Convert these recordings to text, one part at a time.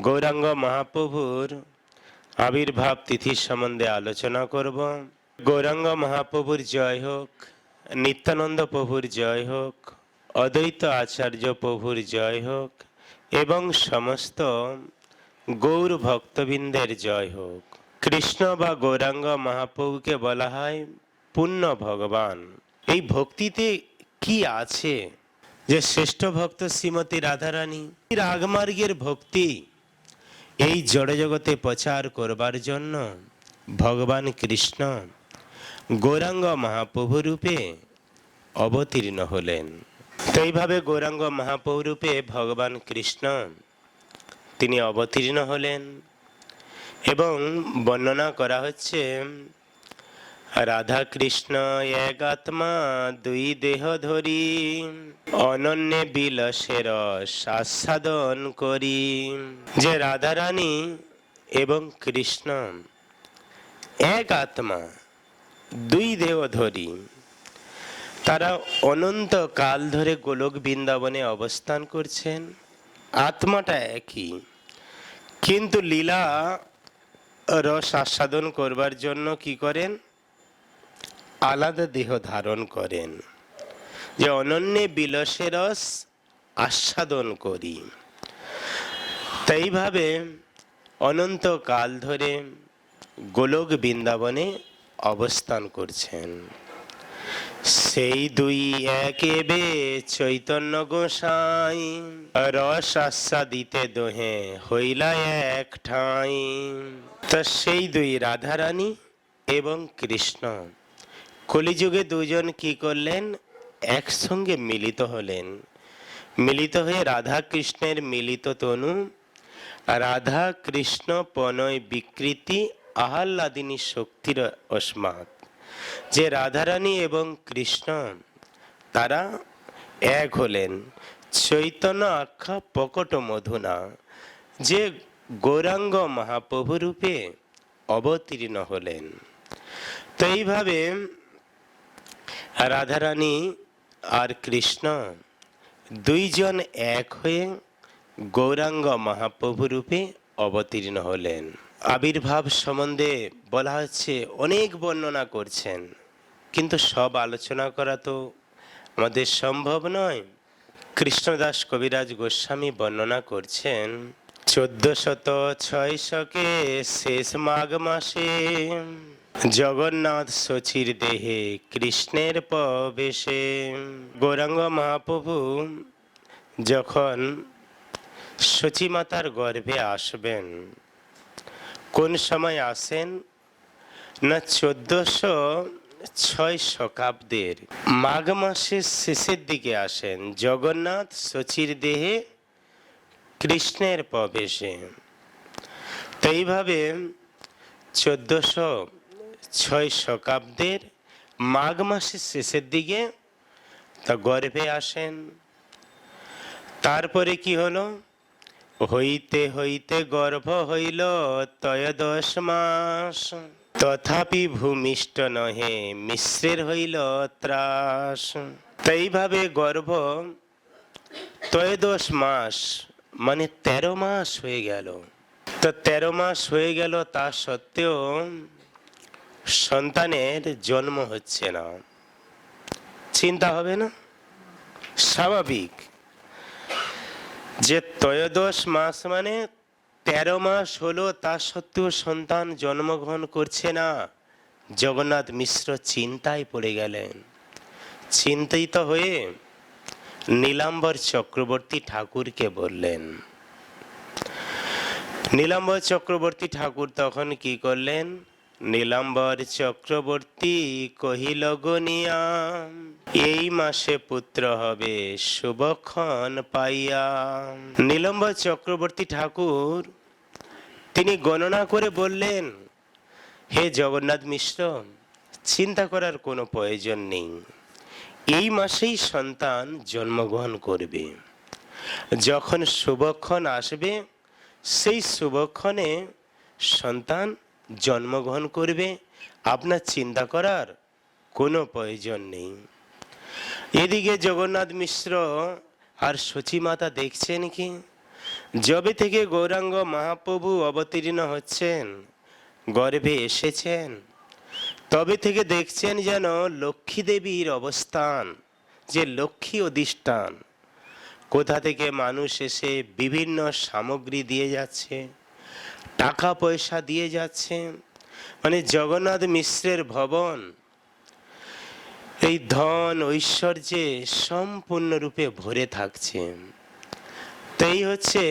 গৌরাঙ্গ মহাপ্রভুর আবির্ভাব তিথির সম্বন্ধে আলোচনা করব। গৌরাঙ্গ মহাপ্রভুর জয় হোক, নিত্যানন্দ প্রভুর জয় হোক, অদ্বৈত আচার্য প্রভুর জয় হোক, এবং সমস্ত গৌর ভক্তবৃন্দের জয় হোক। কৃষ্ণ বা গৌরাঙ্গ মহাপ্রভুকে বলা হয় পূর্ণ ভগবান। এই ভক্তিতে কি আছে? যে শ্রেষ্ঠ ভক্ত শ্রীমতী রাধারানী, রাগমার্গের ভক্তি এই জড়জগতে প্রচার করবার জন্য ভগবান কৃষ্ণ গৌরাঙ্গ মহাপ্রভু রূপে অবতীর্ণ হলেন। তো এইভাবে গৌরাঙ্গ মহাপ্রভু রূপে ভগবান কৃষ্ণ তিনি অবতীর্ণ হলেন এবং বর্ণনা করা হচ্ছে রাধা কৃষ্ণ এক আত্মা দুই দেহ ধরি, অনন্যে বিলাসের আস্বাদন করি। যে রাধারানী এবং কৃষ্ণ, এক আত্মা, দুই দেহ ধরি। তারা অনন্ত কাল ধরে গোলক বৃন্দাবনে অবস্থান করছেন। আত্মাটা একই। কিন্তু লীলা রস আস্বাদন করবার জন্য কি করেন? আলাদা দেহ ধারণ করেন। যে অনন্যে বিলসে রস আস্বাদন করি। তাইভাবে অনন্ত কাল ধরে গোলক বৃন্দাবনে অবস্থান করছেন। সেই দুই একে বে চৈতন্য গোসাই, রস আস্বাদিতে দোহে হইলা এক ঠাঁই। তা সেই দুই রাধারানী এবং কৃষ্ণ কলিযুগে দুজন কি করলেন? একসঙ্গে মিলিত হলেন। মিলিত হয়ে রাধা কৃষ্ণের মিলিত তনু রাধা কৃষ্ণ পনয় বিকৃতি, আহ্লাদিনী শক্তির অস্মাৎ যে রাধারানী এবং কৃষ্ণ, তারা এক হলেন। চৈতন্য আখ্যা প্রকট মধুনা, যে গৌরাঙ্গ মহাপ্রভু রূপে অবতীর্ণ হলেন। তো এইভাবে রাধারানী আর কৃষ্ণ দুইজন এক হয়ে গৌরাঙ্গ মহাপ্রভু রূপে অবতীর্ণ হলেন। আবির্ভাব সম্বন্ধে বলা হচ্ছে অনেক বর্ণনা করছেন, কিন্তু সব আলোচনা করা তো আমাদের সম্ভব নয়। কৃষ্ণদাস কবিরাজ গোস্বামী বর্ণনা করছেন চোদ্দ শত ছয় শকে শেষ মাঘ মাসে জগন্নাথ সচির দেহে কৃষ্ণের প্রবেশে। গৌরাঙ্গ মহাপ্রভু যখন সচিমাতার গর্ভে আসবেন, কোন সময় আসেন? না চোদ্দশো ছয় শতাব্দের মাঘ মাসের শেষের দিকে আসেন জগন্নাথ সচির দেহে কৃষ্ণের প্রবেশে। তো এইভাবে চোদ্দশো ছয় শতাব্দের মাঘ মাসের শেষের দিকে তা গর্ভে আসেন। তারপরে কি হলো? হইতে হইতে গর্ভ হইল তয় দশ মাস। তথাপি ভূমিষ্ঠ নহে, মিশ্রের হইল ত্রাস। তাইভাবে গর্ভ ত্রয়োদশ মাস মানে তেরো মাস হয়ে গেল। তো তেরো মাস হয়ে গেল তা সত্ত্বেও সন্তানের জন্ম হচ্ছে না। চিন্তা হবে না? স্বাভাবিক। যে ত্রয়োদশ মাস মানে তেরো মাস হলো, তা সত্ত্বেও সন্তান জন্মগ্রহণ করছে না। জগন্নাথ মিশ্র চিন্তায় পড়ে গেলেন। চিন্তিত হয়ে নীলাম্বর চক্রবর্তী ঠাকুরকে বললেন। নীলাম্বর চক্রবর্তী ঠাকুর তখন কি করলেন? নীলাম্বর চক্রবর্তী কহিল, গনিয়া, এই মাসে পুত্র হবে, শুভক্ষণ পাইয়া। নীলম্বর চক্রবর্তী ঠাকুর, তিনি গণনা করে বললেন, হে জগন্নাথ মিশ্র, চিন্তা করার কোনো প্রয়োজন নেই। এই মাসেই সন্তান জন্মগ্রহণ করবে। যখন শুভক্ষণ আসবে, সেই শুভক্ষণে সন্তান জন্মগ্রহণ করবে, আপনার চিন্তা করার কোনো প্রয়োজন নেই। এদিকে জগন্নাথ মিশ্র আর সচিমাতা দেখছেন কি? যবে থেকে গৌরাঙ্গ মহাপ্রভু অবতীর্ণ হচ্ছেন, গর্ভে এসেছেন, তবে থেকে দেখছেন যেন লক্ষ্মী দেবীর অবস্থান, যে লক্ষ্মী অধিষ্ঠান। কোথা থেকে মানুষ এসে বিভিন্ন সামগ্রী দিয়ে যাচ্ছে? টাকা পয়সা দিয়ে যাচ্ছে। মানে জগন্নাথ মিশ্রের ভবন, এই ধন ঐশ্বর্যে সম্পূর্ণরূপে ভরে থাকছে। তাই হচ্ছে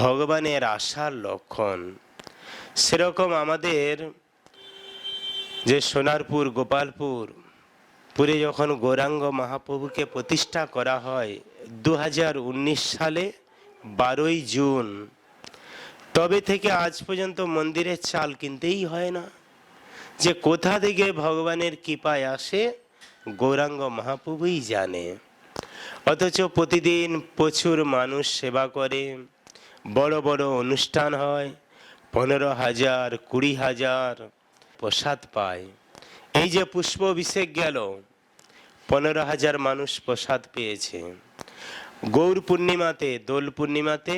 ভগবানের আশার লক্ষণ। সেরকম আমাদের যে সোনারপুর, গোপালপুর, পুরে যখন গৌরাঙ্গ মহাপ্রভুকে প্রতিষ্ঠা করা হয় দু হাজার উনিশ সালে বারোই জুন তবে থেকে আজ পর্যন্ত মন্দিরের চাল কিনতেই হয় না। যে কোথা থেকে ভগবানের কৃপায় আসে, গৌরাঙ্গ মহাপ্রভুই জানে। অথচ প্রতিদিন প্রচুর মানুষ সেবা করে, বড় বড় অনুষ্ঠান হয়, পনেরো হাজার, কুড়ি হাজার প্রসাদ পায়। এই যে পুষ্প অভিষেক গেল, পনেরো হাজার মানুষ প্রসাদ পেয়েছে। গৌর পূর্ণিমাতে, দোল পূর্ণিমাতে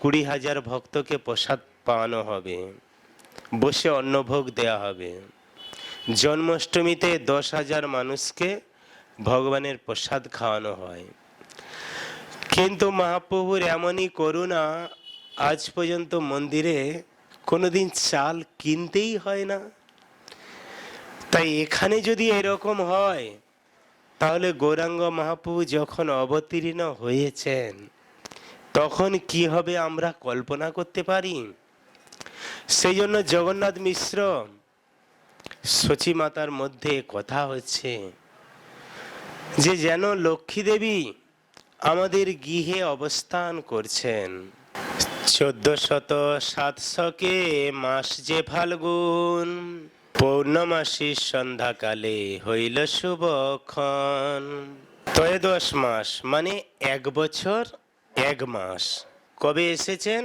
কুড়ি হাজার ভক্তকে প্রসাদ পাওয়ানো হবে, বসে অন্নভোগ দেয়া হবে। জন্মাষ্টমীতে দশ হাজার মানুষকে ভগবানের প্রসাদ খাওয়ানো হয়। কিন্তু মহাপ্রভুর এমনই করুণা, আজ পর্যন্ত মন্দিরে কোনোদিন চাল কিনতেই হয় না। তাই এখানে যদি এরকম হয়, তাহলে গৌরাঙ্গ মহাপ্রভু যখন অবতীর্ণ হয়েছেন তখন কি হবে আমরা কল্পনা করতে পারি? সেই জন্য জগন্নাথ মিশ্র মাতার মধ্যে কথা হচ্ছে যে, যেন লক্ষ্মী দেবী আমাদের গৃহে অবস্থান করছেন। চোদ্দ শত সাতশকে মাস যে ফাল্গুন, পৌর্ণমাসীর সন্ধ্যাকালে হইল শুভক্ষণ ত্রয়োদশ মাস মানে এক বছর এক মাস। কবে এসেছেন?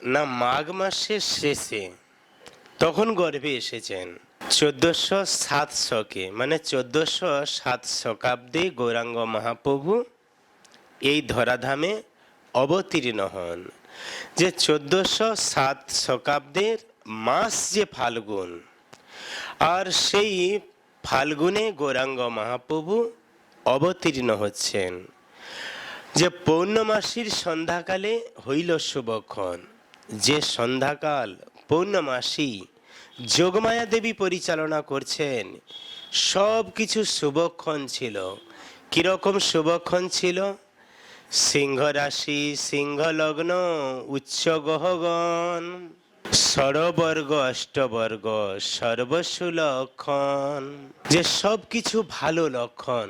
না মাঘ মাসের শেষে। তখন গর্ভে এসেছেন। চোদ্দশো সাত শকে মানে চোদ্দশো সাত শকাব্দে গৌরাঙ্গ মহাপ্রভু এই ধরাধামে অবতীর্ণ হন। যে চোদ্দশো সাত শকাব্দের মাস যে ফাল্গুন, আর সেই ফাল্গুনে গৌরাঙ্গ মহাপ্রভু অবতীর্ণ হচ্ছেন। যে পৌর্ণমাসীর সন্ধ্যাকালে হইল শুভক্ষণ। যে সন্ধ্যাকাল পৌর্ণমাসী যোগমায়া দেবী পরিচালনা করছেন সব কিছু শুভক্ষণ ছিল। কীরকম শুভক্ষণ ছিল? সিংহ রাশি সিংহ লগ্ন উচ্চ গহগণ ষড়বর্গ অষ্টবর্গ সর্বস্ব লক্ষণ যে সব কিছু ভালো লক্ষণ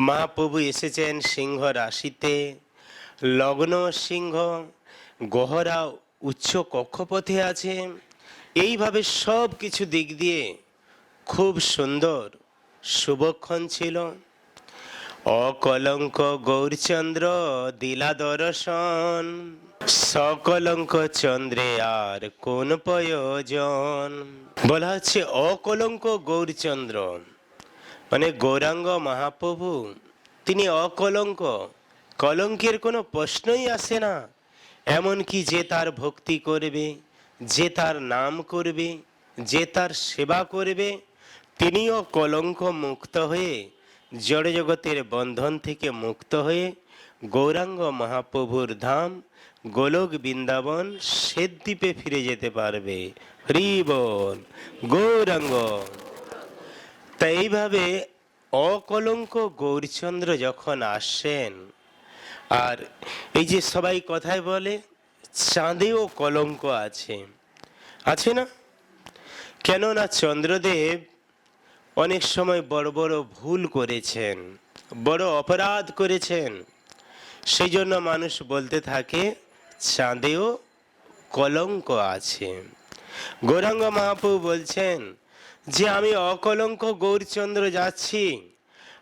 মহাপ্রভু এসেছেন সিংহ রাশিতে। লগ্ন সিংহ, গহরা উচ্চ কক্ষপথে আছে। এইভাবে সব কিছু দিক দিয়ে খুব সুন্দর শুভক্ষণ ছিল। অকলঙ্ক গৌরচন্দ্র দিলা দর্শন। সকলঙ্ক চন্দ্রে আর কোন প্রয়োজন। বলা হচ্ছে অকলঙ্ক গৌরচন্দ্র। মানে গৌরাঙ্গ মহাপ্রভু, তিনি অকলঙ্ক। কলঙ্কের কোনো প্রশ্নই আসে না। এমনকি যে তার ভক্তি করবে, যে তার নাম করবে, যে তার সেবা করবে, তিনিও কলঙ্ক মুক্ত হয়ে জড় জগতের বন্ধন থেকে মুক্ত হয়ে, গৌরাঙ্গ মহাপ্রভুর ধাম, গোলক বৃন্দাবন শ্বেতদ্বীপে ফিরে যেতে পারবে। হরিবল গৌরাঙ্গ। তা এইভাবে অকলঙ্ক গৌরচন্দ্র যখন আসেন, আর এই যে সবাই কথায় বলে, চাঁদেও কলঙ্ক আছে। আছে না? কেননা চন্দ্রদেব অনেক সময় বড় বড় ভুল করেছেন, বড় অপরাধ করেছেন। সেই জন্য মানুষ বলতে থাকে, চাঁদেও কলঙ্ক আছে। গৌরাঙ্গ মহাপ্রভু বলছেন যে আমি অকলঙ্ক গৌরচন্দ্র যাচ্ছি,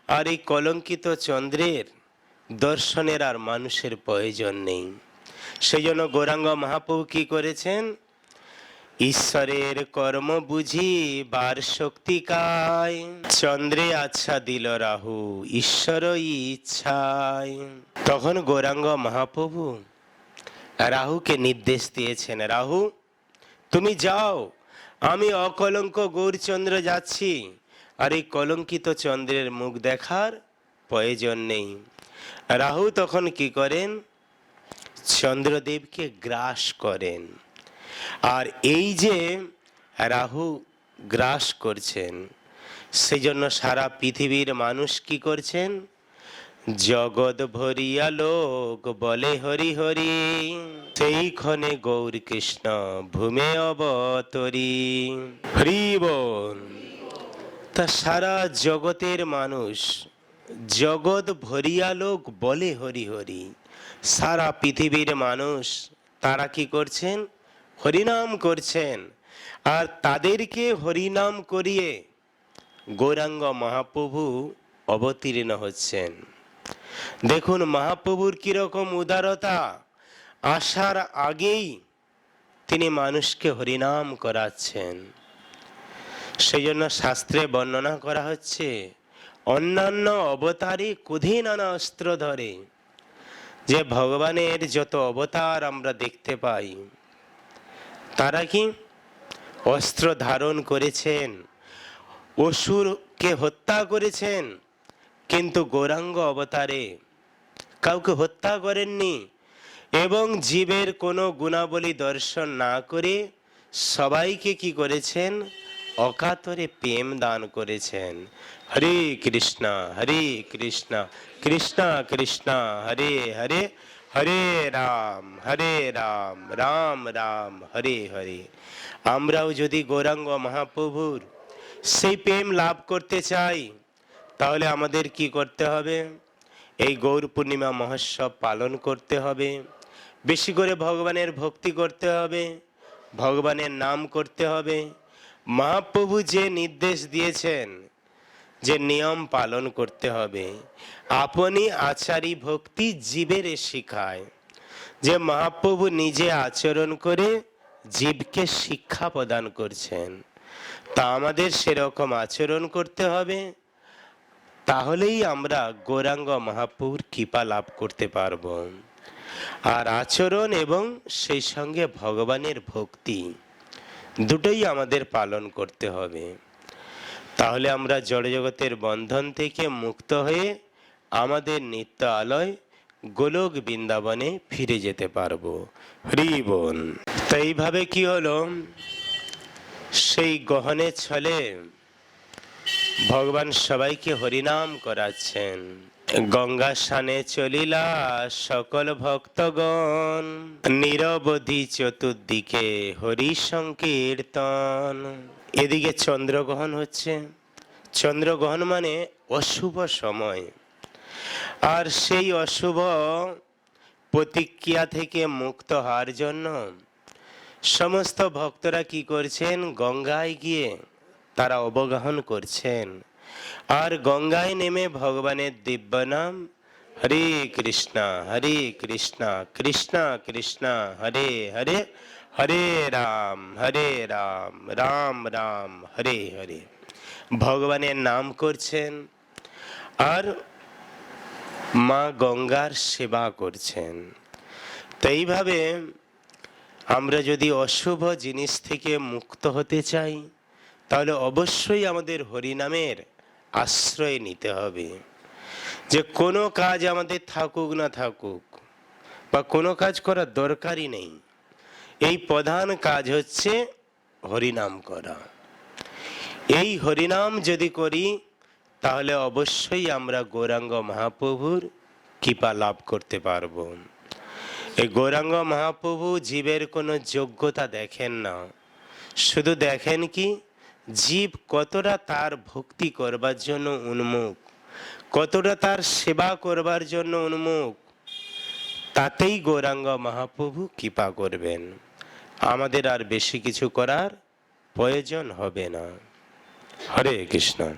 আর এই কলঙ্কিত চন্দ্রের দর্শনের আর মানুষের প্রয়োজন নেই। সেই জন্য গৌরাঙ্গ মহাপ্রভু কি করেছেন? ঈশ্বরের কর্ম বুঝি বার শক্তি কায়। চন্দ্রে আচ্ছা দিল রাহু ঈশ্বর ইচ্ছায়। তখন গৌরাঙ্গ মহাপ্রভু রাহুকে নির্দেশ দিয়েছেন, রাহু, তুমি যাও। আমি অকলঙ্ক গৌরচন্দ্র যাচ্ছি, আর এই কলঙ্কিত চন্দ্রের মুখ দেখার প্রয়োজন নেই। রাহু তখন কি করেন? চন্দ্রদেবকে গ্রাস করেন। আর এই যে রাহু গ্রাস করছেন সেই জন্য সারা পৃথিবীর মানুষ কি করছেন? জগৎ ভরিয়া লোক বলে হরি হরি। সেই ক্ষণে গৌর কৃষ্ণ ভূমে অবতরি। হরি বল। তা সারা জগতের মানুষ জগৎ ভরিয়া লোক বলে হরি হরি। সারা পৃথিবীর মানুষ তারা কি করছেন? হরিনাম করছেন। আর তাদেরকে হরিনাম করিয়ে গৌরাঙ্গ মহাপ্রভু অবতীর্ণ হচ্ছেন। দেখুন মহাপ্রভুর কীরকম উদারতা। আসার আগেই তিনি মানুষকে হরিনাম করাচ্ছেন। সেই জন্য শাস্ত্রে বর্ণনা করা হচ্ছে, অন্যান্য অবতারে কুধি নানা অস্ত্র ধরে। যে ভগবানের যত অবতার আমরা দেখতে পাই, তারা কি অস্ত্র ধারণ করেছেন, অসুরকে হত্যা করেছেন কিন্তু গৌরাঙ্গ অবতারে কাউকে হত্যা করেননি এবং জীবের কোনো গুণাবলী দর্শন না করে সবাইকে কি করেছেন? অকাতরে প্রেম দান করেছেন। হরে কৃষ্ণ হরে কৃষ্ণ কৃষ্ণ কৃষ্ণ, হরে হরে হরে রাম হরে রাম রাম রাম, হরে হরে। আমরাও যদি গৌরাঙ্গ মহাপ্রভুর সেই প্রেম লাভ করতে চাই তাহলে আমাদের কি করতে হবে? এই গৌর পূর্ণিমা মহোৎসব পালন করতে হবে। বেশি করে ভগবানের ভক্তি করতে হবে। ভগবানের নাম করতে হবে। মহাপ্রভু যে নির্দেশ দিয়েছেন, যে নিয়ম পালন করতে হবে, আপনি আচারী ভক্তি জীবের শিখায়। যে মহাপ্রভু নিজে আচরণ করে জীবকে শিক্ষা প্রদান করছেন, তা আমাদের সেরকম আচরণ করতে হবে। তাহলেই আমরা গৌরাঙ্গ মহাপ্রভুর কৃপা লাভ করতে পারব। আর আচরণ এবং সেই সঙ্গে ভগবানের ভক্তি দুটোই আমাদের পালন করতে হবে। তাহলে আমরা জড়জগতের বন্ধন থেকে মুক্ত হয়ে আমাদের নিত্য আলয় গোলক বৃন্দাবনে ফিরে যেতে পারব। হরি বোন তো এইভাবে কি হলো? সেই গহনের ছলে ভগবান সবাইকে হরিনাম করাচ্ছেন। গঙ্গা স্নানে চলিলা সকল ভক্তগণ, নিরবধি চতুর্দিকে হরি সংকীর্তন। এদিকে চন্দ্রগ্রহণ হচ্ছে। চন্দ্রগ্রহণ মানে অশুভ সময়। আর সেই অশুভ প্রতিক্রিয়া থেকে মুক্ত হওয়ার জন্য সমস্ত ভক্তরা কি করছেন? গঙ্গায় গিয়ে তারা অবগাহন করছেন। আর গঙ্গায় নেমে ভগবানের দিব্য নাম, হরে কৃষ্ণ হরে কৃষ্ণ কৃষ্ণ কৃষ্ণ, হরে হরে হরে রাম হরে রাম রাম রাম, হরে হরে। ভগবানের নাম করছেন। আর মা গঙ্গার সেবা করছেন। তো এইভাবে আমরা যদি অশুভ জিনিস থেকে মুক্ত হতে চাই তাহলে অবশ্যই আমাদের হরিনামের আশ্রয় নিতে হবে। যে কোনো কাজ আমাদের থাকুক না থাকুক বা কোনো কাজ করার দরকারই নেই। এই প্রধান কাজ হচ্ছে হরিনাম করা। এই হরিনাম যদি করি, তাহলে অবশ্যই আমরা গৌরাঙ্গ মহাপ্রভুর কৃপা লাভ করতে পারব। এই গৌরাঙ্গ মহাপ্রভু জীবের কোনো যোগ্যতা দেখেন না। শুধু দেখেন কি? জীব কতটা তার ভক্তি করবার জন্য উন্মুখ? কতটা তার সেবা করবার জন্য উন্মুখ? তাতেই গৌরাঙ্গ মহাপ্রভু কৃপা করবেন। আমাদের আর বেশি কিছু করার প্রয়োজন হবে না। হরে কৃষ্ণ।